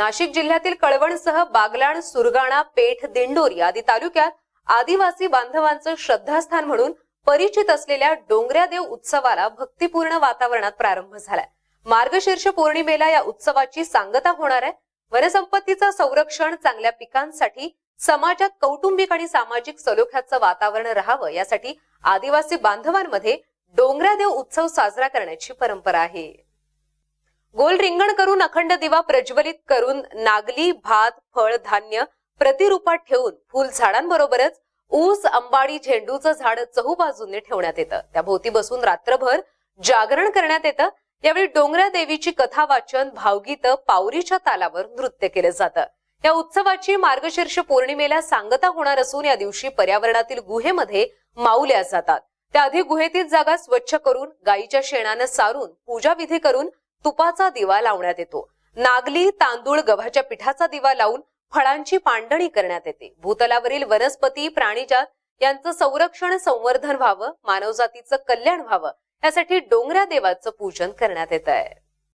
नाशिक जिल्ह्यातील कळवणसह बागलाण सुरगाणा पेठ दिंडोरी आदी तालुक्यात आदिवासी बांधवांचं श्रद्धास्थान म्हणून परिचित असलेल्या डोंगऱ्यादेव उत्सवाला भक्तिपूर्ण वातावरणात प्रारंभ झालाय. मार्गशीर्ष पौर्णिमेला या उत्सवाची सांगता होणार आहे. वनसंपत्तीचं संरक्षण चांगल्या पिकांसाठी समाजात कौटुंबिक आणि सामाजिक सलोख्याचं वातावरण राहावं यासाठी आदिवासी बांधवांमध्ये डोंगरादेव उत्सव साजरा करण्याची परंपरा आहे. गोल रिंगण करून अखंड दिवा प्रज्वलित करून नागली भात फळ धान्य प्रतिरूपात ठेवून फुल झाडांबरोबरच ऊस अंबाडी झेंडूचं झाड चहूबाजूंनी ठेवण्यात येतं. त्या भोवती बसून रात्रभर जागरण करण्यात येतं. यावेळी डोंगरा देवीची कथा वाचन भावगीत पावरीच्या तालावर नृत्य केलं जातं. या उत्सवाची मार्गशीर्ष पौर्णिमेला सांगता होणार असून या दिवशी पर्यावरणातील गुहेमध्ये माऊल्या जातात. त्याआधी गुहेतील जागा स्वच्छ करून गायीच्या शेणानं सारून पूजा विधी करून तुपाचा दिवा लावण्यात येतो. नागली तांदूळ गव्हाच्या पिठाचा दिवा लावून फळांची पांडणी करण्यात येते. भूतलावरील वनस्पती प्राणीजात यांचं संरक्षण संवर्धन व्हावं मानवजातीचं कल्याण व्हावं यासाठी डोंगरा देवाचं पूजन करण्यात येत आहे.